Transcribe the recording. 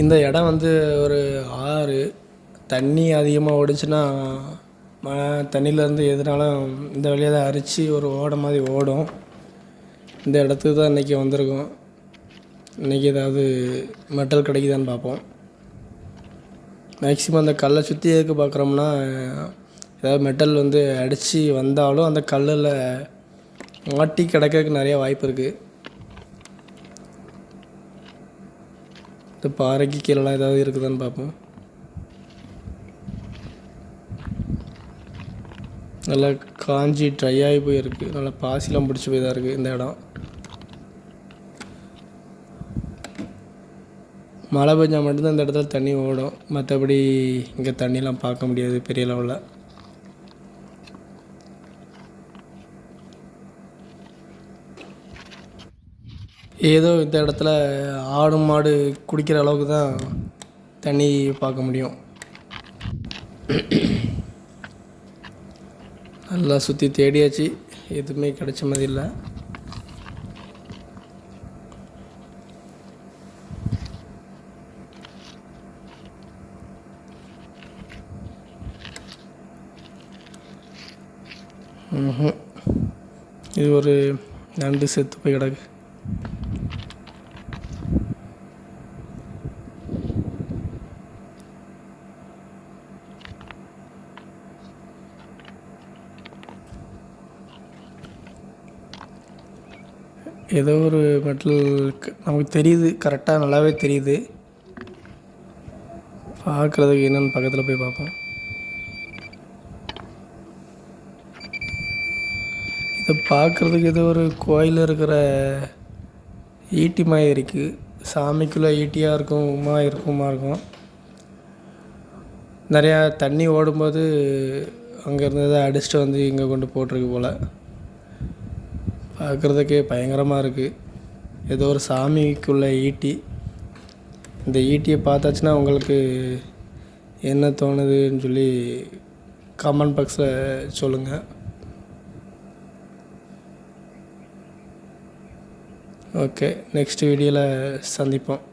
இந்த இடம் வந்து ஒரு ஆறு தண்ணி அதிகமாக ஓடுச்சுன்னா தண்ணியிலேருந்து எதுனாலும் இந்த வழியாக தான் அரிச்சு ஒரு ஓடை மாதிரி ஓடும். இந்த இடத்துக்கு தான் இன்றைக்கி வந்திருக்கோம். இன்றைக்கி ஏதாவது மெட்டல் கிடைக்குதான்னு பார்ப்போம். மேக்ஸிமம் அந்த கல்லை சுற்றி எதுக்கு பார்க்குறோம்னா ஏதாவது மெட்டல் வந்து அடித்து வந்தாலும் அந்த கல்லில் மாட்டி கிடக்கிறதுக்கு நிறையா வாய்ப்பு இருக்குது இந்த பாறைக்கு கீழெலாம் ஏதாவது இருக்குதான்னு பார்ப்போம். நல்லா காஞ்சி ட்ரை ஆகி போயிருக்கு. நல்லா பாசிலாம் பிடிச்சி போய் தான் இருக்குது இந்த இடம். மழை பெஞ்சால் மட்டும்தான் இந்த இடத்துல தண்ணி ஓடும். மற்றபடி இங்கே தண்ணிலாம் பார்க்க முடியாது பெரிய லெவலில் ஏதோ இந்த இடத்துல ஆடு மாடு குடிக்கிற அளவுக்கு தான் தண்ணி பார்க்க முடியும். நல்லா சுற்றி தேடியாச்சு. எதுவுமே கிடைச்ச மாதிரி இல்லை. இது ஒரு நண்டு செத்து போய் கிடக்கு. ஏதோ ஒரு மெட்டல் நமக்கு தெரியுது கரெக்டாக நல்லாவே தெரியுது. பார்க்குறதுக்கு என்னென்னு பக்கத்தில் போய் பார்ப்போம். இதை பார்க்குறதுக்கு ஏதோ ஒரு கோயில் இருக்கிற ஈட்டி மாதிரி இருக்குது சாமிக்குள்ளே ஈட்டியாக இருக்கும் உமா இருக்குமா இருக்கும். நிறையா தண்ணி ஓடும்போது அங்கே இருந்ததை அடிச்சுட்டு வந்து இங்கே கொண்டு போட்டிருக்கு போல். பார்க்குறதுக்கே பயங்கரமாக இருக்குது ஏதோ ஒரு சாமிக்குள்ள ஈட்டி இந்த ஈட்டியை பார்த்தாச்சுன்னா உங்களுக்கு என்ன தோணுதுன்னு சொல்லி கமெண்ட் பாக்ஸில் சொல்லுங்கள் ஓகே நெக்ஸ்ட் வீடியோவில் சந்திப்போம்.